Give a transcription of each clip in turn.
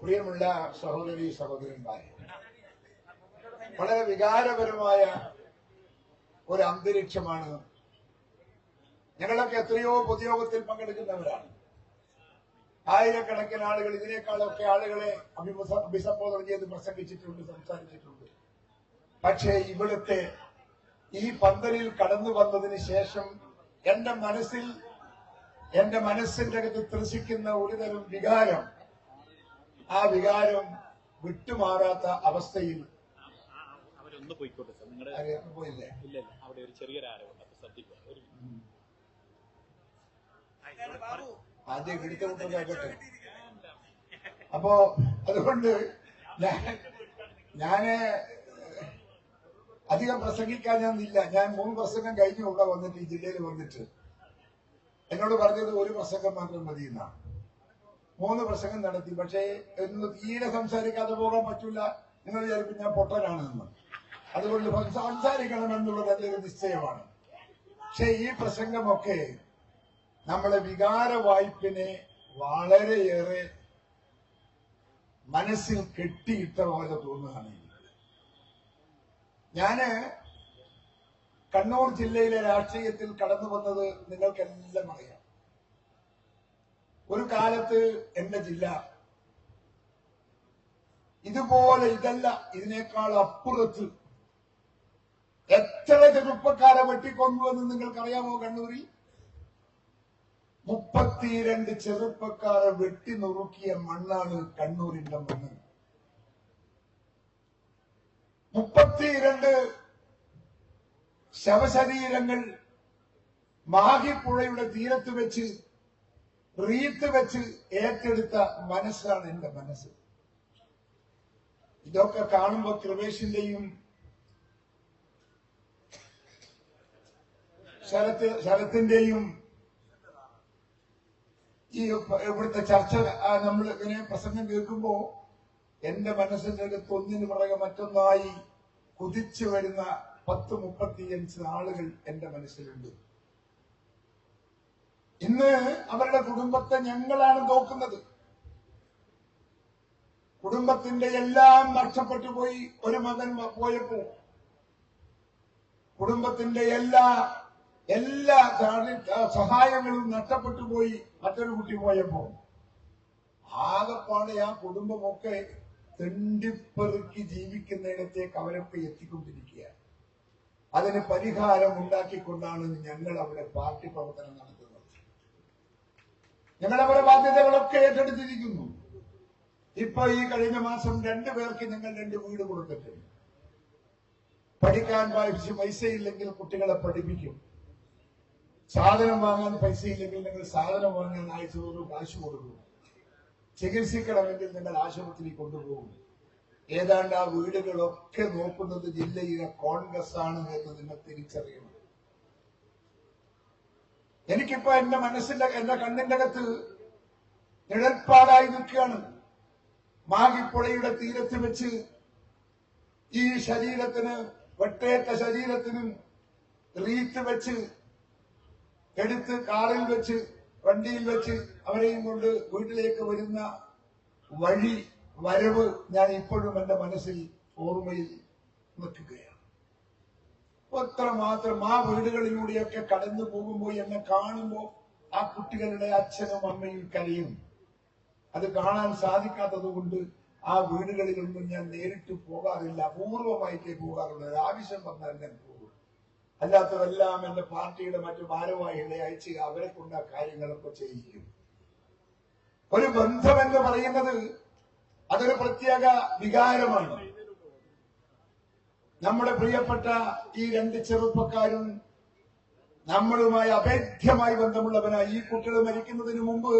പ്രിയമുള്ള സഹോദരി സഹോദരന്മാരെ വളരെ വികാരപരമായ ഒരു അന്തരീക്ഷമാണ്. ഞങ്ങളൊക്കെ എത്രയോ പൊതുയോഗത്തിൽ പങ്കെടുക്കുന്നവരാണ്. ആയിരക്കണക്കിന് ആളുകൾ ഇതിനേക്കാളൊക്കെ ആളുകളെ അഭിസംബോധന ചെയ്ത് പ്രസംഗിച്ചിട്ടുണ്ട് സംസാരിച്ചിട്ടുണ്ട്. പക്ഷേ ഇവിടുത്തെ ഈ പന്തലിൽ കടന്നു വന്നതിന് ശേഷം എന്റെ മനസ്സിൽ എന്റെ മനസ്സിന്റെ അകത്ത് ത്രസിക്കുന്ന ഒരുതരം വികാരം ആ വികാരം വിട്ടുമാറാത്ത അവസ്ഥയിൽ അവരൊന്ന് പോയിക്കോട്ടെ സാർ. നിങ്ങളുടെ പോയില്ലേ? ഇല്ല ഇല്ല. അവിടെ ഒരു ചെറിയൊരു ആരവുണ്ട് അപ്പൊ ശ്രദ്ധിക്കുക ഒരു ആദ്യം എടുത്തുകൊണ്ട് കേൾക്കട്ടെ അപ്പോ അതുകൊണ്ട് ഞാൻ ഞാൻ അധികം പ്രസംഗിക്കാൻ ഞാനില്ല ഞാൻ മൂന്ന് പ്രസംഗം കഴിഞ്ഞു ഇവിടെ വന്നിട്ട് ഈ ജില്ലയിൽ വന്നിട്ട്. എന്നോട് പറഞ്ഞത് ഒരു പ്രസംഗം മാത്രം മതി എന്നാണ് മൂന്ന് പ്രസംഗം നടത്തി. പക്ഷേ എന്ന് തീരെ സംസാരിക്കാതെ പോകാൻ പറ്റൂല. നിങ്ങൾ വിചാരിക്കും ഞാൻ പൊട്ടനാണ് പൊട്ടനാണെന്ന്. അതുകൊണ്ട് സംസാരിക്കണം എന്നുള്ളത് ഒരു നിശ്ചയമാണ്. പക്ഷെ ഈ പ്രസംഗമൊക്കെ നമ്മളെ വികാര വായ്പിനെ വളരെയേറെ മനസ്സിൽ കെട്ടിയിട്ട പോലെ തോന്നുകയാണ് ഞാൻ കണ്ണൂർ ജില്ലയിലെ രാഷ്ട്രീയത്തിൽ കടന്നു വന്നത് നിങ്ങൾക്കെല്ലാം അറിയാം. ഒരു കാലത്ത് എന്റെ ജില്ല. ഇതുപോലെ ഇതല്ല ഇതിനേക്കാൾ അപ്പുറത്ത്. എത്ര ചെറുപ്പക്കാരെ വെട്ടിക്കൊന്നുവെന്ന് നിങ്ങൾക്കറിയാമോ കണ്ണൂരിൽ? മുപ്പത്തിരണ്ട് ചെറുപ്പക്കാരെ വെട്ടി നുറുക്കിയ മണ്ണാണ് കണ്ണൂരിന്റെ മണ്ണ്. മുപ്പത്തിരണ്ട് ശവശരീരങ്ങൾ മാഹിപ്പുഴയുടെ തീരത്ത് വെച്ച് റീത്ത് വെച്ച് ഏറ്റെടുത്ത മനസ്സാണ് എന്റെ മനസ്സ്. ഇതൊക്കെ കാണുമ്പോ കൃപേഷിന്റെയും ശരത്ത് ശരത്തിന്റെയും ഈ ഇവിടുത്തെ ചർച്ച നമ്മൾ ഇങ്ങനെ പ്രസംഗം കേൾക്കുമ്പോ എന്റെ മനസ്സിന്റെ അടുത്ത് ഒന്നിന് പുറകെ മറ്റൊന്നായി കുതിച്ചു വരുന്ന പത്ത് മുപ്പത്തിയഞ്ച് ആളുകൾ എന്റെ മനസ്സിലുണ്ട്. ഇന്ന് അവരുടെ കുടുംബത്തെ ഞങ്ങളാണ് നോക്കുന്നത്. കുടുംബത്തിന്റെ എല്ലാം നഷ്ടപ്പെട്ടു പോയി ഒരു മകൻ പോയപ്പോ. കുടുംബത്തിന്റെ എല്ലാ എല്ലാ സഹായങ്ങളും നഷ്ടപ്പെട്ടു പോയി മറ്റൊരു കുട്ടി പോയപ്പോ. ആകെപ്പാടെ ആ കുടുംബമൊക്കെ തെണ്ടിപ്പെറുക്കി ജീവിക്കുന്നിടത്തേക്ക് അവരൊക്കെ എത്തിക്കൊണ്ടിരിക്കുകയാണ്. അതിന് പരിഹാരം ഉണ്ടാക്കിക്കൊണ്ടാണ് ഞങ്ങൾ അവിടെ പാർട്ടി പ്രവർത്തനം നടത്തുന്നത്. ഞങ്ങൾ അവരുടെ ബാധ്യതകളൊക്കെ ഏറ്റെടുത്തിരിക്കുന്നു. ഇപ്പൊ ഈ കഴിഞ്ഞ മാസം രണ്ടു പേർക്ക് നിങ്ങൾ രണ്ട് വീട് കൊടുത്തിട്ടുണ്ട്. പഠിക്കാൻ പൈസ പൈസയില്ലെങ്കിൽ കുട്ടികളെ പഠിപ്പിക്കും. സാധനം വാങ്ങാൻ പൈസയില്ലെങ്കിൽ നിങ്ങൾ സാധനം വാങ്ങാൻ ആഴ്ച തോറും കാശ് കൊടുക്കും. ചികിത്സിക്കണമെങ്കിൽ നിങ്ങൾ ആശുപത്രി കൊണ്ടുപോകും. ഏതാണ്ട് ആ വീടുകളൊക്കെ നോക്കുന്നത് ജില്ലയിലെ കോൺഗ്രസ് ആണ് എന്ന് നിങ്ങൾ തിരിച്ചറിയണം. എനിക്കിപ്പോ എന്റെ മനസ്സിന്റെ എന്റെ കണ്ണിന്റെ അകത്ത് നിഴൽപ്പാടായി നിൽക്കുകയാണ് മാഹിപ്പുഴയുടെ തീരത്ത് വെച്ച് ഈ ശരീരത്തിന് വെട്ടേറ്റ ശരീരത്തിനും റീത്ത് വെച്ച് എടുത്ത് കാറിൽ വെച്ച് വണ്ടിയിൽ വെച്ച് അവരെയും കൊണ്ട് വീട്ടിലേക്ക് വരുന്ന വഴി വരവ് ഞാൻ ഇപ്പോഴും എന്റെ മനസ്സിൽ ഓർമ്മയിൽ നിൽക്കുകയാണ് അത്ര മാത്രം ആ വീടുകളിലൂടെയൊക്കെ കടന്നു പോകുമ്പോൾ എന്നെ കാണുമ്പോൾ ആ കുട്ടികളുടെ അച്ഛനും അമ്മയും കരയും. അത് കാണാൻ സാധിക്കാത്തത് കൊണ്ട് ആ വീടുകളിലൊന്നും ഞാൻ നേരിട്ട് പോകാറില്ല. അപൂർവമായിട്ടേ പോകാറുള്ളൂ. ഒരു ആവശ്യം വന്നാൽ ഞാൻ പോകും. അല്ലാത്തതെല്ലാം എന്റെ പാർട്ടിയുടെ മറ്റു ഭാരവാഹികളെ അയച്ച് അവരെ കൊണ്ട് ആ കാര്യങ്ങളൊക്കെ ചെയ്യിക്കും. ഒരു ബന്ധം എന്ന് പറയുന്നത് അതൊരു പ്രത്യേക വികാരമാണ്. നമ്മുടെ പ്രിയപ്പെട്ട ഈ രണ്ട് ചെറുപ്പക്കാരും നമ്മളുമായി അഭേദ്യമായി ബന്ധമുള്ളവനായി ഈ കുട്ടികൾ മരിക്കുന്നതിന് മുമ്പ്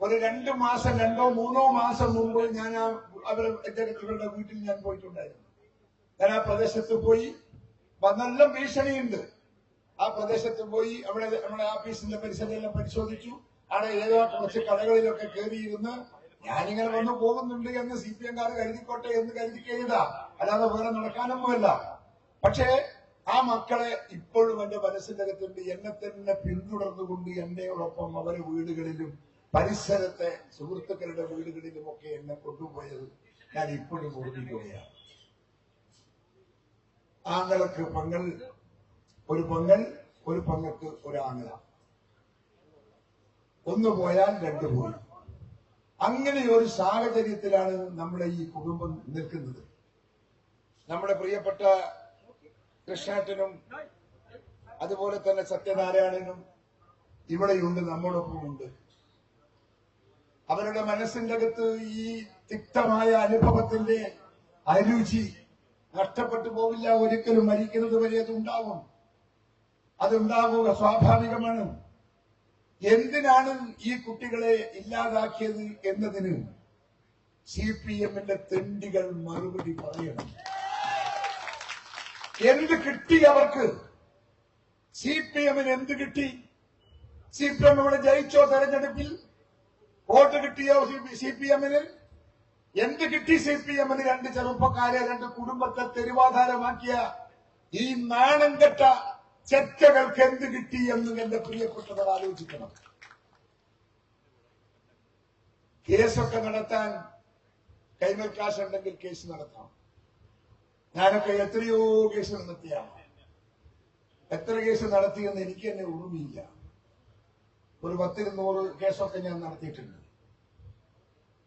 ഒരു രണ്ട് മാസം രണ്ടോ മൂന്നോ മാസം മുമ്പ് ഞാൻ ആ അവരെ ഇവരുടെ വീട്ടിൽ ഞാൻ പോയിട്ടുണ്ടായിരുന്നു. ഞാൻ ആ പ്രദേശത്ത് പോയി. നല്ല ഭീഷണിയുണ്ട്. ആ പ്രദേശത്ത് പോയി അവിടെ നമ്മുടെ ഓഫീസിന്റെ പരിസരമെല്ലാം പരിശോധിച്ചു. അവിടെ ഏതോ കുറച്ച് കടകളിലൊക്കെ കയറിയിരുന്ന് ഞാനിങ്ങനെ വന്നു പോകുന്നുണ്ട് എന്ന് സി പി എംകാർ കരുതിക്കോട്ടെ എന്ന് കരുതി കഴിഞ്ഞതാ അല്ലാതെ വേറെ നടക്കാനൊന്നുമല്ല പക്ഷേ ആ മക്കളെ ഇപ്പോഴും എന്റെ മനസ്സിന്റെ അകത്തുണ്ട് എന്നെ തന്നെ പിന്തുടർന്നുകൊണ്ട് എന്നെയോടൊപ്പം അവരെ വീടുകളിലും പരിസരത്തെ സുഹൃത്തുക്കളുടെ വീടുകളിലും ഒക്കെ എന്നെ കൊണ്ടുപോയത് ഞാൻ ഇപ്പോഴും ഓർമ്മിക്കുകയാണ്. ആങ്ങളക്ക് പങ്ങൾ ഒരു പങ്ങൾ ഒരു പങ്ങക്ക് ഒരാങ്ങള ഒന്ന് പോയാൽ രണ്ട് പോയി. അങ്ങനെ ഒരു സാഹചര്യത്തിലാണ് നമ്മുടെ ഈ കുടുംബം നിൽക്കുന്നത്. നമ്മുടെ പ്രിയപ്പെട്ട കൃഷ്ണേട്ടനും അതുപോലെ തന്നെ സത്യനാരായണനും ഇവിടെയുണ്ട് നമ്മോടൊപ്പമുണ്ട്. അവരുടെ മനസ്സിന്റെ അകത്ത് ഈ തിക്തമായ അനുഭവത്തിന്റെ അരുചി നഷ്ടപ്പെട്ടു പോവില്ല. ഒരിക്കലും മരിക്കുന്നത് വരെ അത് ഉണ്ടാവും അതുണ്ടാവുക സ്വാഭാവികമാണ്. എന്തിനാണ് ഈ കുട്ടികളെ ഇല്ലാതാക്കിയത് എന്നതിന് സി പി എമ്മിന്റെ തെണ്ടികൾ മറുപടി പറയണം. എന്ത് കിട്ടി അവർക്ക്? സി പി എമ്മിന് എന്ത് കിട്ടി? സി പി എം ഇവിടെ ജയിച്ചോ തെരഞ്ഞെടുപ്പിൽ? വോട്ട് കിട്ടിയോ സി പി എമ്മിന് എന്ത് കിട്ടി സി പി എമ്മിന് രണ്ട് ചെറുപ്പക്കാരെ രണ്ട് കുടുംബത്തെ തെരുവാധാരമാക്കിയ ഈ നാണം കെട്ട ചെറ്റകൾക്ക് എന്ത് കിട്ടി എന്ന് എന്റെ പ്രിയപ്പെട്ടവർ ആലോചിക്കണം. കേസൊക്കെ നടത്താൻ കൈമൽ കാശ് ഉണ്ടെങ്കിൽ കേസ് നടത്താം ഞാനൊക്കെ എത്രയോ കേസ് നടത്തിയാണ്. എത്ര കേസ് നടത്തിയെന്ന് എനിക്ക് തന്നെ ഓർമ്മയില്ല. ഒരു പത്തിരുന്നൂറ് കേസൊക്കെ ഞാൻ നടത്തിയിട്ടുണ്ട്.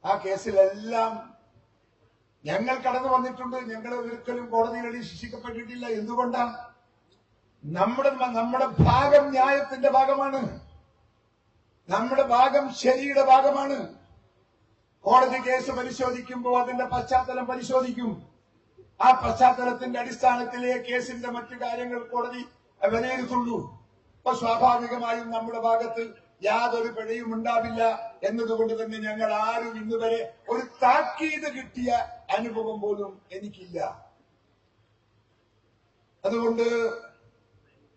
ആ കേസിലെല്ലാം ഞങ്ങൾ കടന്നു വന്നിട്ടുണ്ട്. ഞങ്ങളെ ഒരിക്കലും കോടതികളിൽ ശിക്ഷിക്കപ്പെട്ടിട്ടില്ല. എന്തുകൊണ്ടാണ്? നമ്മുടെ നമ്മുടെ ഭാഗം ന്യായത്തിന്റെ ഭാഗമാണ്. നമ്മുടെ ഭാഗം ശരിയുടെ ഭാഗമാണ്. കോടതി കേസ് പരിശോധിക്കുമ്പോൾ അതിന്റെ പശ്ചാത്തലം പരിശോധിക്കും. ആ പശ്ചാത്തലത്തിന്റെ അടിസ്ഥാനത്തിലെ കേസിന്റെ മറ്റു കാര്യങ്ങൾ കോടതി വിലയിരുത്തുള്ളൂ. അപ്പൊ സ്വാഭാവികമായും നമ്മുടെ ഭാഗത്ത് യാതൊരു പിഴയും ഉണ്ടാവില്ല എന്നതുകൊണ്ട് തന്നെ ഞങ്ങൾ ആരും ഇന്ന് വരെ ഒരു താക്കീത് കിട്ടിയ അനുഭവം പോലും എനിക്കില്ല. അതുകൊണ്ട്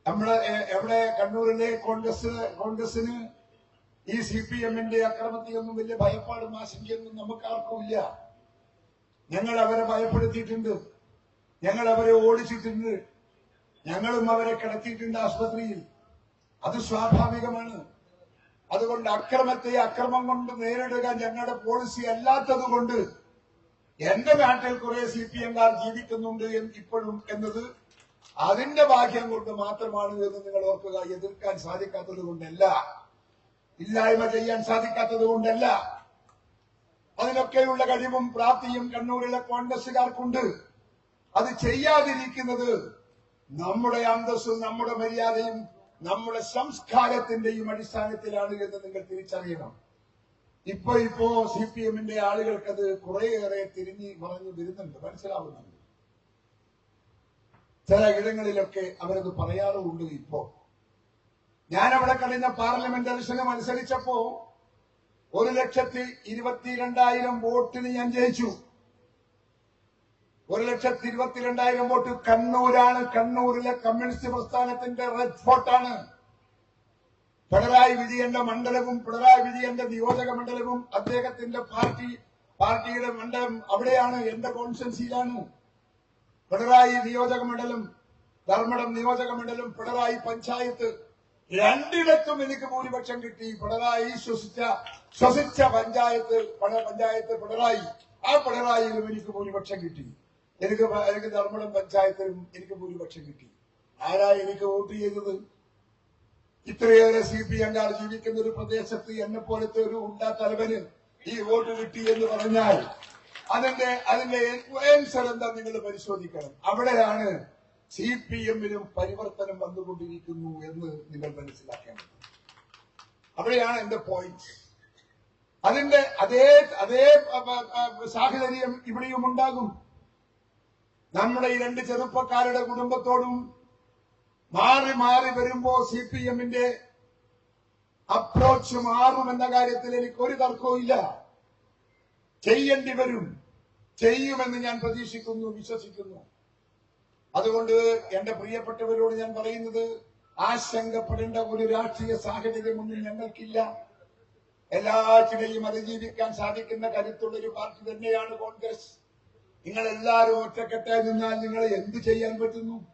നമ്മളെ എവിടെ കണ്ണൂരിലെ കോൺഗ്രസ് കോൺഗ്രസിന് ഈ സി പി എമ്മിന്റെ അക്രമത്തിലൊന്നും വലിയ ഭയപ്പാടും ആശങ്കയൊന്നും നമുക്ക് ആർക്കും ഇല്ല. ഞങ്ങൾ അവരെ ഭയപ്പെടുത്തിയിട്ടുണ്ട്. ഞങ്ങൾ അവരെ ഓടിച്ചിട്ടുണ്ട്. ഞങ്ങളും അവരെ കിടത്തിയിട്ടുണ്ട് ആശുപത്രിയിൽ. അത് സ്വാഭാവികമാണ്. അതുകൊണ്ട് അക്രമത്തെ അക്രമം കൊണ്ട് നേരിടുക ഞങ്ങളുടെ പോളിസി അല്ലാത്തത് കൊണ്ട് എന്റെ നാട്ടിൽ കുറെ സി പി എംകാർ ജീവിക്കുന്നുണ്ട് ഇപ്പോഴും എന്നത് അതിന്റെ ഭാഗ്യം കൊണ്ട് മാത്രമാണ് എന്ന് നിങ്ങൾ ഓർക്കുക. എതിർക്കാൻ സാധിക്കാത്തത് കൊണ്ടല്ല. ഇല്ലായ്മ ചെയ്യാൻ സാധിക്കാത്തത് കൊണ്ടല്ല. അതിനൊക്കെയുള്ള കഴിവും പ്രാപ്തിയും കണ്ണൂരിലെ കോൺഗ്രസുകാർക്കുണ്ട് അത് ചെയ്യാതിരിക്കുന്നത് നമ്മുടെ അന്തസ്സും നമ്മുടെ മര്യാദയും നമ്മുടെ സംസ്കാരത്തിന്റെയും അടിസ്ഥാനത്തിലാണ് എന്ന് നിങ്ങൾ തിരിച്ചറിയണം. ഇപ്പൊ ഇപ്പോ സി പി എമ്മിന്റെ ആളുകൾക്കത് കുറെയേറെ തിരിഞ്ഞ് പറഞ്ഞു വരുന്നുണ്ട്. മനസ്സിലാവുന്നുണ്ട്. ചില ഇടങ്ങളിലൊക്കെ അവരത് പറയാറുമുണ്ട് ഇപ്പോ. ഞാൻ അവിടെ കഴിഞ്ഞ പാർലമെന്റ് ദർശനം മത്സരിച്ചപ്പോ ഒരു ലക്ഷത്തി ഇരുപത്തിരണ്ടായിരം വോട്ടിന് ഞാൻ ജയിച്ചു. ഒരു ലക്ഷത്തി ഇരുപത്തിരണ്ടായിരം വോട്ട് കണ്ണൂരാണ്. കണ്ണൂരിലെ കമ്മ്യൂണിസ്റ്റ് പ്രസ്ഥാനത്തിന്റെ റെഡ് ഫോർട്ടാണ്. പിണറായി വിജയന്റെ മണ്ഡലവും പിണറായി വിജയന്റെ നിയോജക മണ്ഡലവും അദ്ദേഹത്തിന്റെ പാർട്ടി പാർട്ടിയുടെ മണ്ഡലം അവിടെയാണ്. എന്റെ കോൺസ്റ്റൻസിയിലാണ്. പിണറായി നിയോജക മണ്ഡലം ധർമ്മടം നിയോജക മണ്ഡലം പിണറായി പഞ്ചായത്ത് രണ്ടിടത്തും എനിക്ക് ഭൂരിപക്ഷം കിട്ടി. പിണറായി ശ്വസിച്ച ശ്വസിച്ച പഞ്ചായത്ത് പഞ്ചായത്ത് പിണറായി. ആ പിണറായിയിലും എനിക്ക് ഭൂരിപക്ഷം കിട്ടി. എനിക്ക് എനിക്ക് ധർമ്മടം പഞ്ചായത്തിലും എനിക്ക് ഭൂരിപക്ഷം കിട്ടി. ആരാ എനിക്ക് വോട്ട് ചെയ്തത്? ഇത്രയേറെ സി പി എംകാർ ജീവിക്കുന്ന ഒരു പ്രദേശത്ത് എന്നെ പോലത്തെ ഒരു ഉണ്ടാ തലവന് ഈ വോട്ട് കിട്ടി എന്ന് പറഞ്ഞാൽ അതിന്റെ അതിന്റെ ആൻസർ എന്താ നിങ്ങൾ പരിശോധിക്കണം. അവിടെയാണ് സി പി എമ്മിനും പരിവർത്തനം വന്നുകൊണ്ടിരിക്കുന്നു എന്ന് നിങ്ങൾ മനസ്സിലാക്കേണ്ടത്. അവിടെയാണ് എന്റെ പോയിന്റ് അതിന്റെ അതേ അതേ സാഹചര്യം ഇവിടെയും ഉണ്ടാകും. നമ്മുടെ ഈ രണ്ട് ചെറുപ്പക്കാരുടെ കുടുംബത്തോടും മാറി മാറി വരുമ്പോ സി പി എമ്മിന്റെ അപ്രോച്ച് മാറുമെന്ന കാര്യത്തിൽ എനിക്ക് ഒരു തർക്കവും ഇല്ല. ചെയ്യേണ്ടി വരും. ചെയ്യുമെന്ന് ഞാൻ പ്രതീക്ഷിക്കുന്നു വിശ്വസിക്കുന്നു. അതുകൊണ്ട് എന്റെ പ്രിയപ്പെട്ടവരോട് ഞാൻ പറയുന്നത് ആശങ്കപ്പെടേണ്ട ഒരു രാഷ്ട്രീയ സാഹചര്യമൊന്നും ഞങ്ങൾക്കില്ല. എല്ലാറ്റിനെയും അതിജീവിക്കാൻ സാധിക്കുന്ന കരുത്തുള്ള ഒരു പാർട്ടി തന്നെയാണ് കോൺഗ്രസ്. നിങ്ങൾ എല്ലാവരും ഒറ്റക്കെട്ടായി നിന്നാൽ നിങ്ങൾ എന്ത് ചെയ്യാൻ പറ്റുന്നു?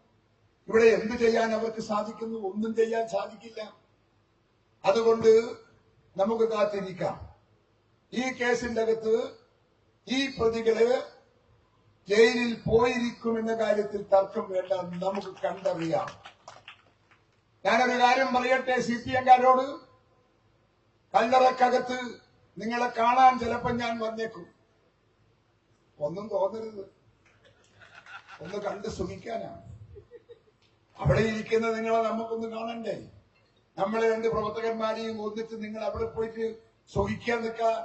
ഇവിടെ എന്ത് ചെയ്യാൻ അവർക്ക് സാധിക്കുന്നു? ഒന്നും ചെയ്യാൻ സാധിക്കില്ല. അതുകൊണ്ട് നമുക്ക് കാത്തിരിക്കാം. ഈ കേസിന്റെ അകത്ത് ഈ പ്രതികൾ ജയിലിൽ പോയിരിക്കും എന്ന കാര്യത്തിൽ തർക്കം വേണ്ട നമുക്ക് കണ്ടറിയാം. ഞാനൊരു കാര്യം പറയട്ടെ സി പി എംകാരോട്? കല്ലറക്കകത്ത് നിങ്ങളെ കാണാൻ ചിലപ്പോൾ ഞാൻ വന്നേക്കും. ഒന്നും തോന്നരുത്. ഒന്ന് കണ്ട് സുഖിക്കാനാണ് അവിടെ ഇരിക്കുന്ന നിങ്ങളെ നമുക്കൊന്ന് കാണണ്ടേ? നമ്മളെ രണ്ട് പ്രവർത്തകന്മാരെയും ഒന്നിച്ച് നിങ്ങൾ അവിടെ പോയിട്ട് സുഖിക്കാൻ നിൽക്കാൻ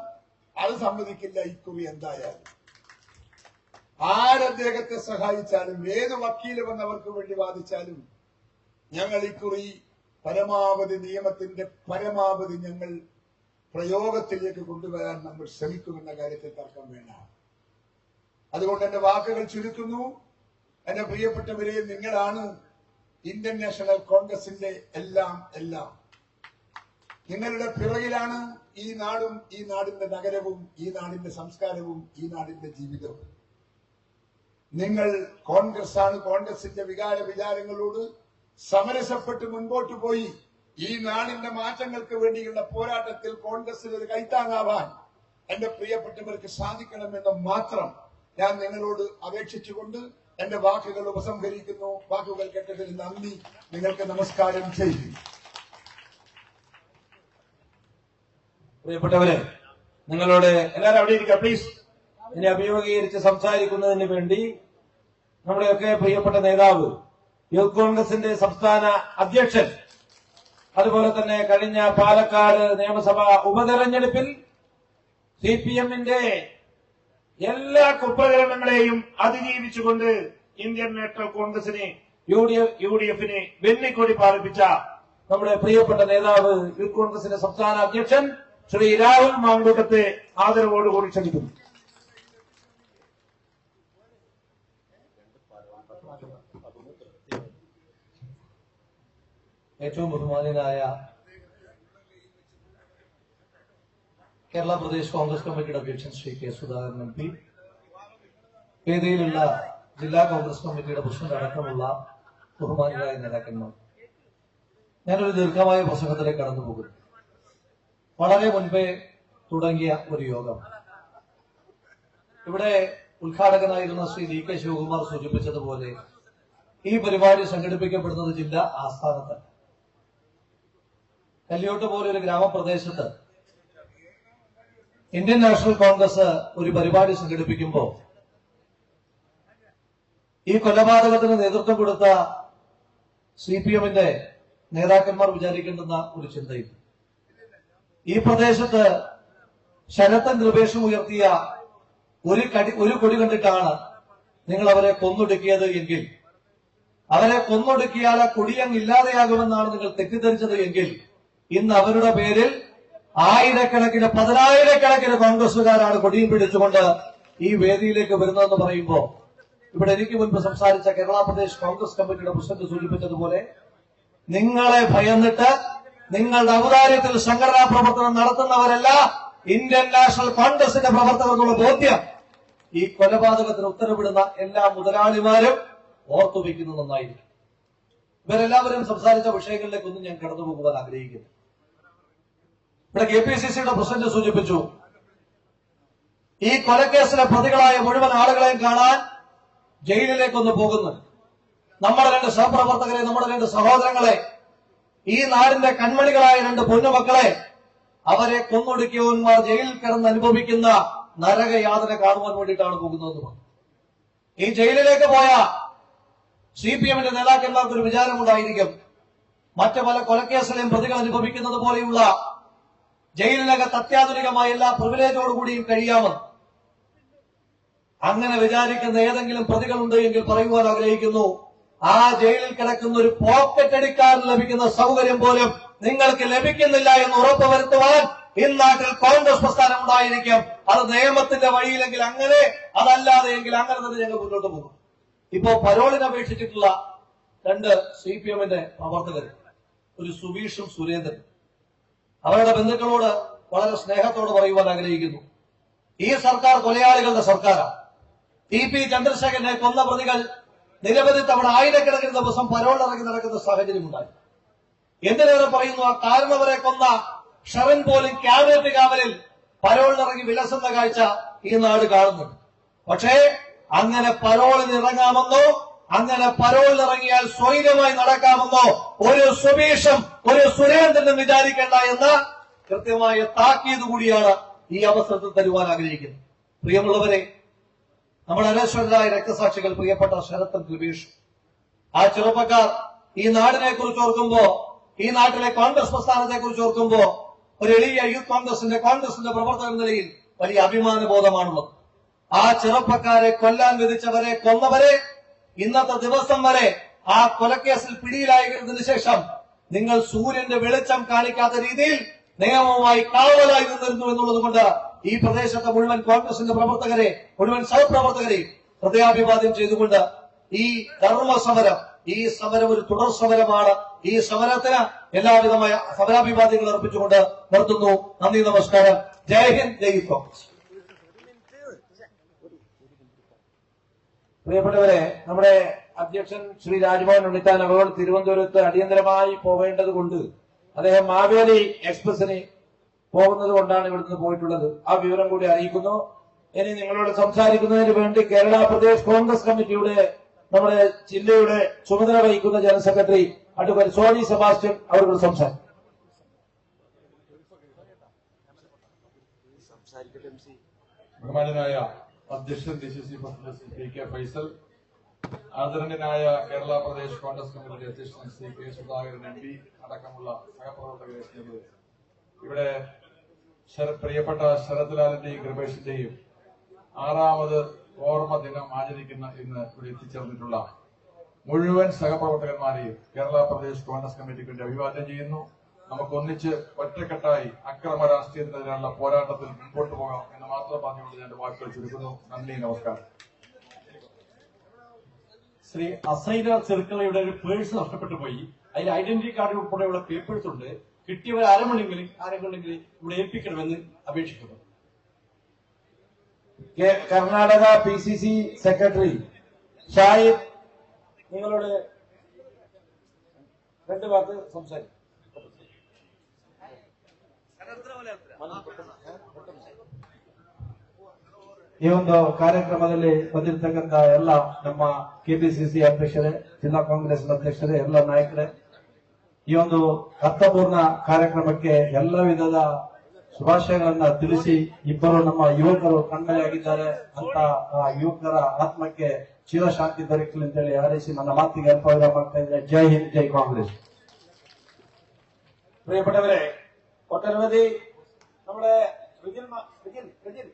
അത് സമ്മതിക്കില്ല ഇക്കുറി എന്തായാലും. ആരദ്ദേഹത്തെ സഹായിച്ചാലും ഏത് വക്കീൽ വന്നവർക്ക് വേണ്ടി വാദിച്ചാലും ഞങ്ങൾ ഇക്കുറി പരമാവധി നിയമത്തിന്റെ പരമാവധി ഞങ്ങൾ പ്രയോഗത്തിലേക്ക് കൊണ്ടുവരാൻ നമ്മൾ ശ്രമിക്കുമെന്ന കാര്യത്തിൽ തർക്കം വേണ്ട. അതുകൊണ്ട് എന്റെ വാക്കുകൾ ചുരുക്കുന്നു. എന്റെ പ്രിയപ്പെട്ടവരെ നിങ്ങളാണ് ഇന്ത്യൻ നാഷണൽ കോൺഗ്രസിന്റെ എല്ലാം എല്ലാം. നിങ്ങളുടെ പിറകിലാണ് ഈ നാടും ഈ നാടിന്റെ നഗരവും ഈ നാടിന്റെ സംസ്കാരവും ഈ നാടിന്റെ ജീവിതവും. നിങ്ങൾ കോൺഗ്രസ് ആണ് കോൺഗ്രസിന്റെ വികാര വിചാരങ്ങളോട് സമരസപ്പെട്ട് മുൻപോട്ട് പോയി. ഈ നാടിന്റെ മാറ്റങ്ങൾക്ക് വേണ്ടിയുള്ള പോരാട്ടത്തിൽ കോൺഗ്രസിന് ഒരു കൈത്താങ്ങാവാൻ എന്റെ പ്രിയപ്പെട്ടവർക്ക് സാധിക്കണമെന്ന് മാത്രം ഞാൻ നിങ്ങളോട് അപേക്ഷിച്ചുകൊണ്ട് എന്റെ വാക്കുകൾ ഉപസംഹരിക്കുന്നു. വാക്കുകൾ കേട്ടതിന് നന്ദി. നിങ്ങൾക്ക് നമസ്കാരം ചെയ്യും പ്രിയപ്പെട്ടവരെ നിങ്ങളോട് എല്ലാവരും അവിടെ ഇരിക്കുക പ്ലീസ് ഇനി അഭിമുഖീകരിച്ച് സംസാരിക്കുന്നതിന് വേണ്ടി നമ്മുടെയൊക്കെ പ്രിയപ്പെട്ട നേതാവ് യൂത്ത് കോൺഗ്രസിന്റെ സംസ്ഥാന അധ്യക്ഷൻ അതുപോലെ തന്നെ കഴിഞ്ഞ പാലക്കാട് നിയമസഭാ ഉപതെരഞ്ഞെടുപ്പിൽ സി പി എമ്മിന്റെ എല്ലാ കുപ്രകരണങ്ങളെയും അതിജീവിച്ചുകൊണ്ട് ഇന്ത്യൻ നാഷണൽ കോൺഗ്രസിനെ U D F U D എഫിനെ വെന്നിക്കൊടി പാലിപ്പിച്ച നമ്മുടെ പ്രിയപ്പെട്ട നേതാവ് യൂത്ത് കോൺഗ്രസിന്റെ സംസ്ഥാന അധ്യക്ഷൻ ശ്രീ രാഹുൽ മാങ്കൂട്ടത്തെ ആദരവോടുകൂടി ക്ഷണിക്കുന്നു. ഏറ്റവും ബഹുമാനീയനായ കേരള പ്രദേശ് കോൺഗ്രസ് കമ്മിറ്റിയുടെ അധ്യക്ഷൻ Shri K Sudhakaran M P വേദിയിലുള്ള ജില്ലാ കോൺഗ്രസ് കമ്മിറ്റിയുടെ പ്രസിഡന്റ് അടക്കമുള്ള ബഹുമാനികളായ നേതാക്കന്മാർ. ഞാനൊരു ദീർഘമായ പ്രസംഗത്തിലേക്ക് കടന്നു പോകുന്നു. വളരെ മുൻപേ തുടങ്ങിയ ഒരു യോഗം. ഇവിടെ ഉദ്ഘാടകനായിരുന്ന ശ്രീ ഡി കെ ശിവകുമാർ സൂചിപ്പിച്ചതുപോലെ ഈ പരിപാടി സംഘടിപ്പിക്കപ്പെടുന്നത് ജില്ലാ ആസ്ഥാനത്ത് കല്യോട്ട് പോലെ ഒരു ഗ്രാമപ്രദേശത്ത് ഇന്ത്യൻ നാഷണൽ കോൺഗ്രസ് ഒരു പരിപാടി സംഘടിപ്പിക്കുമ്പോൾ ഈ കൊലപാതകത്തിന് നേതൃത്വം കൊടുത്ത സി പി എമ്മിന്റെ നേതാക്കന്മാർ വിചാരിക്കേണ്ടുന്ന ഒരു ചിന്തയും ഈ പ്രദേശത്ത് ശരത്തൻ കൃപേഷും ഉയർത്തിയ ഒരു കടി ഒരു കൊടി കണ്ടിട്ടാണ് നിങ്ങൾ അവരെ കൊന്നൊടുക്കിയത് എങ്കിൽ. അവരെ കൊന്നൊടുക്കിയാൽ ആ കൊടിയങ് ഇല്ലാതെയാകുമെന്നാണ് നിങ്ങൾ തെറ്റിദ്ധരിച്ചത് എങ്കിൽ ഇന്ന് അവരുടെ പേരിൽ ആയിരക്കണക്കിന് പതിനായിരക്കണക്കിന് കോൺഗ്രസുകാരാണ് കൊടിയും പിടിച്ചുകൊണ്ട് ഈ വേദിയിലേക്ക് വരുന്നതെന്ന് പറയുമ്പോൾ ഇവിടെ എനിക്ക് മുൻപ് സംസാരിച്ച കേരള പ്രദേശ് കോൺഗ്രസ് കമ്മിറ്റിയുടെ പ്രസിഡന്റ് സൂചിപ്പിച്ചതുപോലെ നിങ്ങളെ ഭയന്നിട്ട് നിങ്ങളുടെ ഔദാര്യത്തിൽ സംഘടനാ പ്രവർത്തനം നടത്തുന്നവരല്ല ഇന്ത്യൻ നാഷണൽ കോൺഗ്രസിന്റെ പ്രവർത്തകർക്കുള്ള ബോധ്യം. ഈ കൊലപാതകത്തിന് ഉത്തരവിടുന്ന എല്ലാ മുതലാളിമാരും ഓർത്തു വയ്ക്കുന്നത് നന്നായിരിക്കും. ഇവരെല്ലാവരും സംസാരിച്ച വിഷയങ്ങളിലേക്കൊന്നും ഞാൻ കടന്നു പോകുവാൻ ആഗ്രഹിക്കുന്നു ഇവിടെ കെ പി സി സിയുടെ പ്രസിഡന്റ് സൂചിപ്പിച്ചു ഈ കൊലക്കേസിലെ പ്രതികളായ മുഴുവൻ ആളുകളെയും കാണാൻ ജയിലിലേക്കൊന്ന് പോകുന്നു. നമ്മുടെ രണ്ട് സഹപ്രവർത്തകരെ നമ്മുടെ രണ്ട് സഹോദരങ്ങളെ ഈ നാടിന്റെ കൺമണികളായ രണ്ട് പൊന്നുമക്കളെ അവരെ കൊന്നൊടുക്കിയവന്മാർ ജയിലിൽ കിടന്ന് അനുഭവിക്കുന്ന നരകയാതന കാണുവാൻ വേണ്ടിയിട്ടാണ് പറഞ്ഞു. ഈ ജയിലിലേക്ക് പോയ സി പി എമ്മിന്റെ നേതാക്കന്മാർക്ക് ഒരു വിചാരമുണ്ടായിരിക്കും മറ്റു പല കൊലക്കേസിലെയും പ്രതികൾ അനുഭവിക്കുന്നത് പോലെയുള്ള ജയിലിനകത്ത് അത്യാധുനികമായ എല്ലാ പ്രിവിലേജോടുകൂടിയും കഴിയാമെന്ന് അങ്ങനെ വിചാരിക്കുന്ന ഏതെങ്കിലും പ്രതികളുണ്ട് എങ്കിൽ പറയുവാൻ ആഗ്രഹിക്കുന്നു. ആ ജയിലിൽ കിടക്കുന്ന ഒരു പോക്കറ്റ് അടിക്കാൻ ലഭിക്കുന്ന സൗകര്യം പോലും നിങ്ങൾക്ക് ലഭിക്കുന്നില്ല എന്ന് ഉറപ്പുവരുത്തുവാൻ ഇന്നാട്ടിൽ കോൺഗ്രസ് പ്രസ്ഥാനം ഉണ്ടായിരിക്കും. അത് നിയമത്തിന്റെ വഴിയിലെങ്കിൽ അങ്ങനെ അതല്ലാതെ എങ്കിൽ അങ്ങനെ തന്നെ ഞങ്ങൾ മുന്നോട്ട് പോകും. ഇപ്പോ പരോളിനെ അപേക്ഷിച്ചിട്ടുള്ള രണ്ട് സി പി എമ്മിന്റെ പ്രവർത്തകർ ഒരു സുബീഷും സുരേന്ദ്രൻ. അവരുടെ ബന്ധുക്കളോട് വളരെ സ്നേഹത്തോട് പറയുവാൻ ആഗ്രഹിക്കുന്നു. ഈ സർക്കാർ കൊലയാളികളുടെ സർക്കാരാണ്. ടി പി ചന്ദ്രശേഖരനെ കൊന്ന പ്രതികൾ നിരവധി തവണ ആയിരക്കണക്കിന് ദിവസം പരോളിറങ്ങി നടക്കുന്ന സാഹചര്യമുണ്ടായി. എന്തിനേറെ പറയുന്നു? ആ കാരണവരെ കൊന്ന ഷറൻ പോലും ക്യാബിനറ്റ് കാവലിൽ പരോളിനിറങ്ങി വിലസുന്ന കാഴ്ച ഈ നാട് കാണുന്നുണ്ട്. പക്ഷേ അങ്ങനെ പരോളിന് ഇറങ്ങാമെന്നോ അങ്ങനെ പരോളിനിറങ്ങിയാൽ സ്വൈര്യമായി നടക്കാമെന്നോ ഒരു സുബീഷും ഒരു സുരേന്ദ്രനും വിചാരിക്കേണ്ട എന്ന കൃത്യമായ താക്കീത് കൂടിയാണ് ഈ അവസരത്തിൽ തരുവാൻ ആഗ്രഹിക്കുന്നത്. പ്രിയമുള്ളവരെ നമ്മുടെ അനശ്വരരായ രക്തസാക്ഷികൾ പ്രിയപ്പെട്ട ശരത്തും കൃപീഷും ആ ചെറുപ്പക്കാർ ഈ നാടിനെ കുറിച്ച് ഓർക്കുമ്പോ ഈ നാട്ടിലെ കോൺഗ്രസ് പ്രസ്ഥാനത്തെ കുറിച്ച് ഓർക്കുമ്പോ ഒരു എളിയ യൂത്ത് കോൺഗ്രസിന്റെ കോൺഗ്രസിന്റെ പ്രവർത്തക നിലയിൽ വലിയ അഭിമാന ബോധമാണുള്ളത് ആ ചെറുപ്പക്കാരെ കൊല്ലാൻ വിധിച്ചവരെ കൊന്നവരെ ഇന്നത്തെ ദിവസം വരെ ആ കൊലക്കേസിൽ പിടിയിലായതിനു ശേഷം നിങ്ങൾ സൂര്യന്റെ വെളിച്ചം കാണിക്കാത്ത രീതിയിൽ നിയമവുമായി കാവലായി നിന്നിരുന്നു എന്നുള്ളത് കൊണ്ട് ഈ പ്രദേശത്തെ മുഴുവൻ കോൺഗ്രസിന്റെ പ്രവർത്തകരെ മുഴുവൻ സഹപ്രവർത്തകരെ ഹൃദയാഭിവാദ്യം ചെയ്തുകൊണ്ട് ഈ ധർമ്മ സമരം ഈ സമരം ഒരു തുടർ സമരമാണ്. ഈ സമരത്തിന് എല്ലാവിധമായ സമരാഭിവാദ്യങ്ങൾ അർപ്പിച്ചുകൊണ്ട് നിർത്തുന്നു. നന്ദി നമസ്കാരം. ജയ് ഹിന്ദ് ജയ് കോൺഗ്രസ്. പ്രിയപ്പെട്ടവരെ നമ്മുടെ അധ്യക്ഷൻ ശ്രീ രാജ്ഭവൻ ഉണ്ണിത്താൻ അവർ തിരുവനന്തപുരത്ത് അടിയന്തരമായി പോവേണ്ടത് കൊണ്ട് അദ്ദേഹം മാവേലി എക്സ്പ്രസിന് പോകുന്നത് കൊണ്ടാണ് ഇവിടുന്ന് പോയിട്ടുള്ളത്. ആ വിവരം കൂടി അറിയിക്കുന്നു. ഇനി നിങ്ങളോട് സംസാരിക്കുന്നതിന് വേണ്ടി കേരള പ്രദേശ് കോൺഗ്രസ് കമ്മിറ്റിയുടെ നമ്മുടെ ജില്ലയുടെ ചുമതല വഹിക്കുന്ന general secretary advocate Sony Sebastian അവരോട് സംസാരിക്കും. ബഹുമാനായ അധ്യക്ഷൻ D C C president P K Faisal ആദരണീയനായ കേരള പ്രദേശ് കോൺഗ്രസ് കമ്മിറ്റി അധ്യക്ഷൻ Shri K Sudhakaran M P അടക്കമുള്ള സഹപ്രവർത്തകരെ ഇവിടെ പ്രിയപ്പെട്ട ശരത്ലാലിന്റെയും കൃപേഷിന്റെയും ആറാമത് ഓർമ്മ ദിനം ആചരിക്കുന്ന ഇന്ന് ഇവിടെ എത്തിച്ചേർന്നിട്ടുള്ള മുഴുവൻ സഹപ്രവർത്തകന്മാരെയും കേരള പ്രദേശ് കോൺഗ്രസ് കമ്മിറ്റിക്ക് വേണ്ടി അഭിവാദ്യം ചെയ്യുന്നു. നമുക്ക് ഒന്നിച്ച് ഒറ്റക്കെട്ടായി അക്രമ രാഷ്ട്രീയത്തിനെതിരെയുള്ള പോരാട്ടത്തിൽ മുമ്പോട്ട് പോകാം എന്ന് മാത്രം പറഞ്ഞുകൊണ്ട് ഞാൻ വാക്കുകൾ ചുരുക്കുന്നു നന്ദി നമസ്കാരം. ശ്രീ അസൈന ചെറുക്കളയുടെ ഒരു പേഴ്സ് നഷ്ടപ്പെട്ടു പോയി. അതിൽ ഐഡന്റിറ്റി കാർഡ് ഉൾപ്പെടെയുള്ള പേപ്പേഴ്സ് ഉണ്ട്. കിട്ടിയവർ അരമണിങ്കിലും ആരെങ്കിലും ഇവിടെ ഏൽപ്പിക്കണമെന്ന് അപേക്ഷിക്കുന്നു K- Karnataka P C C secretary Shahid നിങ്ങളോട് രണ്ട് വാക്ക് സംസാരിക്കും ಈ ಒಂದು ಕಾರ್ಯಕ್ರಮದಲ್ಲಿ ಬಂದಿರತಕ್ಕಂತ ಎಲ್ಲ ನಮ್ಮ ಕೆಪಿಸಿಸಿ ಅಧ್ಯಕ್ಷರೇ ಜಿಲ್ಲಾ ಕಾಂಗ್ರೆಸ್ ಅಧ್ಯಕ್ಷರೇ ಎಲ್ಲ ನಾಯಕರೇ ಈ ಒಂದು ಅರ್ಥಪೂರ್ಣ ಕಾರ್ಯಕ್ರಮಕ್ಕೆ ಎಲ್ಲ ವಿಧದ ಶುಭಾಶಯಗಳನ್ನ ತಿಳಿಸಿ ಇಬ್ಬರು ನಮ್ಮ ಯುವಕರು ಕಣ್ಮರೆಯಾಗಿದ್ದಾರೆ ಅಂತ ಆ ಯುವಕರ ಆತ್ಮಕ್ಕೆ ಚಿರಶಾಂತಿ ದೊರಕಲಿ ಅಂತೇಳಿ ಹಾರೈಸಿ ನನ್ನ ಮಾತಿಗೆ ಅಲ್ಪವಿರಾಮ ಮಾಡ್ತಾ ಇದ್ದೆ ಜೈ ಹಿಂದ್ ಜೈ ಕಾಂಗ್ರೆಸ್ പ്രിയപ്പെട്ടവരെ ഒട്ടനവധി നമ്മുടെ റിജിൽ മാ- റിജിൽ റിജിൽ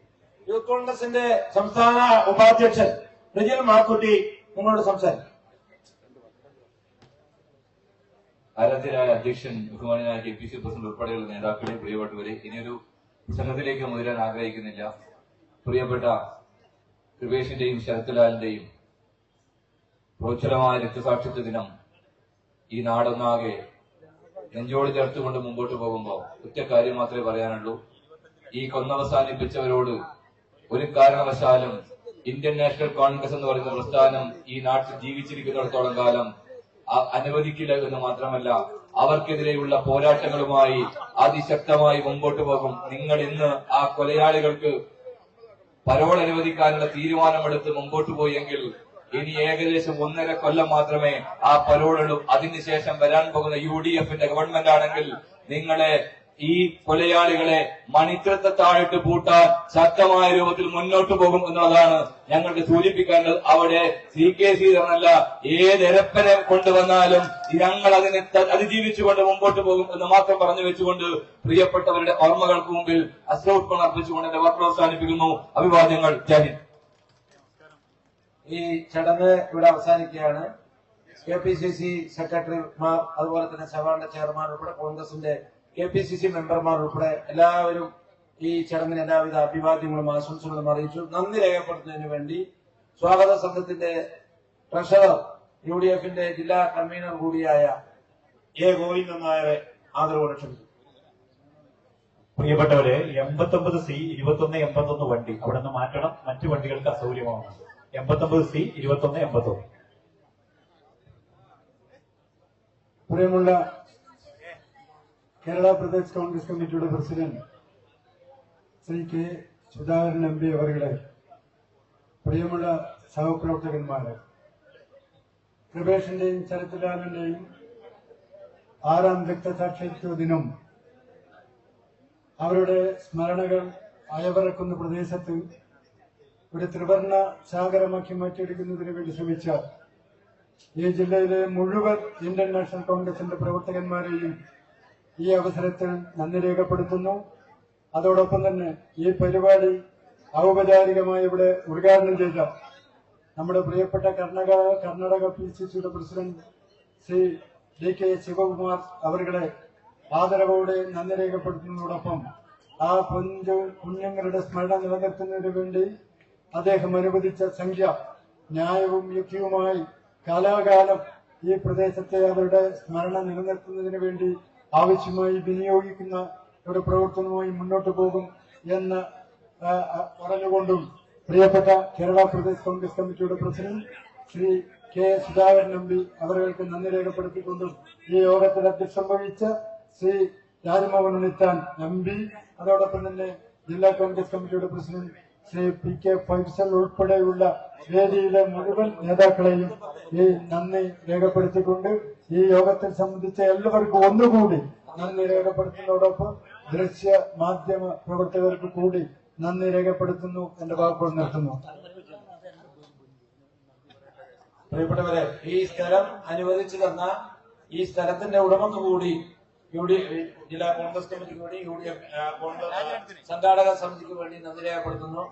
യൂത്ത് കോൺഗ്രസിന്റെ സംസ്ഥാന ഉപാധ്യക്ഷൻ റിജിൽ മാക്കുട്ടി നിങ്ങളോട് സംസാരിക്കും ആരാധ്യരായ അധ്യക്ഷൻ ബഹുമാനായ കെ പി സി പ്രസിഡന്റ് ഉൾപ്പെടെയുള്ള നേതാക്കളെ പ്രിയപ്പെട്ടവരെ ഇനിയൊരു പ്രസംഗത്തിലേക്ക് മുതിരാൻ ആഗ്രഹിക്കുന്നില്ല. പ്രിയപ്പെട്ട കൃപേഷിന്റെയും ശരത്ലാലിന്റെയും പ്രോജ്വലമായ രക്തസാക്ഷിത്വ ദിനം ഈ നാടൊന്നാകെ നെഞ്ചോട് ചേർത്തുകൊണ്ട് മുമ്പോട്ട് പോകുമ്പോൾ ഒറ്റ കാര്യം മാത്രമേ പറയാനുള്ളൂ. ഈ കൊന്നവസാനിപ്പിച്ചവരോട് ഒരു കാരണവശാലും ഇന്ത്യൻ നാഷണൽ കോൺഗ്രസ് എന്ന് പറയുന്ന പ്രസ്ഥാനം ഈ നാട്ടിൽ ജീവിച്ചിരിക്കുന്നിടത്തോളം കാലം അനുവദിക്കില്ല എന്ന് മാത്രമല്ല അവർക്കെതിരെയുള്ള പോരാട്ടങ്ങളുമായി അതിശക്തമായി മുമ്പോട്ട് പോകും. നിങ്ങൾ ഇന്ന് ആ കൊലയാളികൾക്ക് പരോൾ അനുവദിക്കാനുള്ള തീരുമാനമെടുത്ത് മുമ്പോട്ട് പോയെങ്കിൽ ഇനി ഏകദേശം ഒന്നര കൊല്ലം മാത്രമേ ആ പരോളുള്ളൂ. അതിനുശേഷം വരാൻ പോകുന്ന യു ഡി എഫിന്റെ ഗവൺമെന്റ് ആണെങ്കിൽ നിങ്ങളെ ഈ കൊലയാളികളെ മണിത്രത്തെ താഴിട്ട് പൂട്ടാൻ ശക്തമായ രൂപത്തിൽ മുന്നോട്ട് പോകും എന്നുള്ളതാണ് ഞങ്ങൾക്ക് സൂചിപ്പിക്കേണ്ടത്. അവിടെ സി കെ ശ്രീധരനല്ല ഏതെരപ്പനെ കൊണ്ടുവന്നാലും ഞങ്ങൾ അതിനെ അതിജീവിച്ചുകൊണ്ട് മുമ്പോട്ട് പോകും എന്ന് മാത്രം പറഞ്ഞു വെച്ചുകൊണ്ട് പ്രിയപ്പെട്ടവരുടെ ഓർമ്മകൾക്ക് മുമ്പിൽ അശ്രോത്പണം അർപ്പിച്ചുകൊണ്ട് എന്റെ വർക്ക് അവസാനിപ്പിക്കുന്നു. അഭിവാദ്യങ്ങൾ. ജാഹിദ് ഈ ചടങ്ങ് ഇവിടെ അവസാനിക്കുകയാണ്. കെ പി സി സി സെക്രട്ടറിമാർ അതുപോലെ തന്നെ സഭാന്റെ ചെയർമാൻ ഉൾപ്പെടെ കോൺഗ്രസിന്റെ കെ പി സി സി മെമ്പർമാർ ഉൾപ്പെടെ എല്ലാവരും ഈ ചടങ്ങിന് എല്ലാവിധ അഭിവാദ്യങ്ങളും ആശംസകളും അറിയിച്ചു. നന്ദി രേഖപ്പെടുത്തുന്നതിന് വേണ്ടി സ്വാഗത സംഘത്തിന്റെ ട്രഷറർ യു ഡി എഫിന്റെ ജില്ലാ കൺവീനർ കൂടിയായ എ ഗോവിന്ദൻ നായരെ ആദരവോടെ ക്ഷണിച്ചു പ്രിയപ്പെട്ടവരെ എൺപത്തൊമ്പത് സി ഇരുപത്തൊന്ന് എൺപത്തൊന്ന് വണ്ടി. അവിടെ നിന്ന് മാറ്റണം. മറ്റു വണ്ടികൾക്ക് അസൗകര്യമാണ് എൺപത്തൊമ്പത് സി ഇരുപത്തൊന്ന് എൺപത്തൊന്ന്. പ്രിയമുള്ള കേരള പ്രദേശ് കോൺഗ്രസ് കമ്മിറ്റിയുടെ president Shri K Sudhakaran M P അവരുടെ പ്രിയമുള്ള സഹപ്രവർത്തകന്മാരെ കൃപേഷിന്റെയും ശരത്ലാലിന്റെയും ആറാം രക്തസാക്ഷിത്വ ദിനം അവരുടെ സ്മരണകൾ അയവിറക്കുന്ന പ്രദേശത്ത് ഒരു ത്രിവർണ സാഗരമാക്കി മാറ്റിയെടുക്കുന്നതിന് വേണ്ടി ശ്രമിച്ച ഈ ജില്ലയിലെ മുഴുവൻ ഇന്ത്യൻ നാഷണൽ കോൺഗ്രസിന്റെ പ്രവർത്തകന്മാരെയും ഈ അവസരത്തിൽ നന്ദി രേഖപ്പെടുത്തുന്നു. അതോടൊപ്പം തന്നെ ഈ പരിപാടി ഔപചാരികമായി ഇവിടെ ഉദ്ഘാടനം ചെയ്ത നമ്മുടെ പ്രിയപ്പെട്ട കർണാടക കർണാടക പി സി സിയുടെ president Shri D K Shivakumar അവരുടെ ആദരവോടെ നന്ദി രേഖപ്പെടുത്തുന്നതോടൊപ്പം ആ കൊഞ്ചു കുഞ്ഞുങ്ങളുടെ സ്മരണ നിലനിർത്തുന്നതിന് വേണ്ടി അദ്ദേഹം അനുവദിച്ച സംഖ്യ ന്യായവും യുക്തിയുമായി കാലാകാലം ഈ പ്രദേശത്തെ അവരുടെ സ്മരണ നിലനിർത്തുന്നതിന് വേണ്ടി ആവശ്യമായി വിനിയോഗിക്കുന്ന ഒരു പ്രവർത്തനവുമായി മുന്നോട്ട് പോകും എന്ന് പറഞ്ഞുകൊണ്ടും പ്രിയപ്പെട്ട കേരള പ്രദേശ് കോൺഗ്രസ് കമ്മിറ്റിയുടെ president Shri K Sudhakaran M P അവർക്ക് നന്ദി രേഖപ്പെടുത്തിക്കൊണ്ടും ഈ യോഗത്തിൽ അധ്യക്ഷം ശ്രീ രാജ്മോഹൻ ഉണ്ണിത്താൻ എം പി അതോടൊപ്പം തന്നെ ജില്ലാ കോൺഗ്രസ് കമ്മിറ്റിയുടെ president Shri P K Faisal ഉൾപ്പെടെയുള്ള വേദിയിലെ മുഴുവൻ നേതാക്കളെയും ഈ നന്ദി രേഖപ്പെടുത്തിക്കൊണ്ട് ഈ യോഗത്തിൽ സംബന്ധിച്ച എല്ലാവർക്കും ഒന്നുകൂടി നന്ദി രേഖപ്പെടുത്തുന്നതോടൊപ്പം ദൃശ്യ മാധ്യമ പ്രവർത്തകർക്ക് കൂടി നന്ദി രേഖപ്പെടുത്തുന്നു എന്റെ വാക്കുകൾ നിർത്തുന്നു. പ്രിയപ്പെട്ടവരെ ഈ സ്ഥലം അനുവദിച്ചു തന്ന ഈ സ്ഥലത്തിന്റെ ഉടമക്ക് കൂടി യു ഡി ജില്ലാ കോൺഗ്രസ് കമ്മിറ്റിക്ക് വേണ്ടി യു ഡി എഫ് സംഘാടക സമിതിക്ക് വേണ്ടി നന്ദി രേഖപ്പെടുത്തുന്നു.